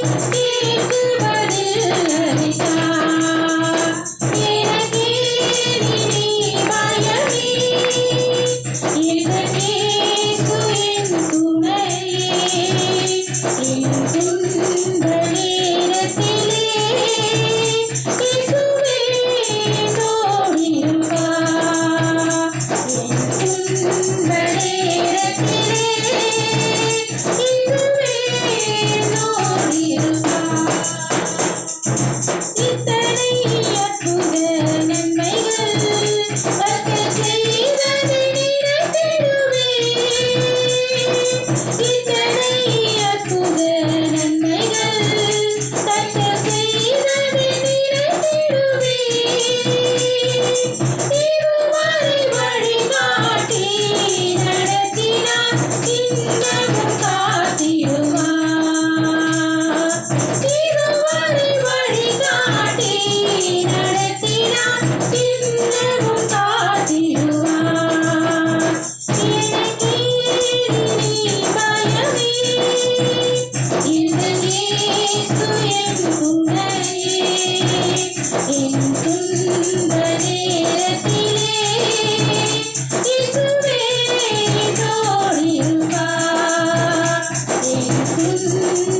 Thank you. இத்தனை coisas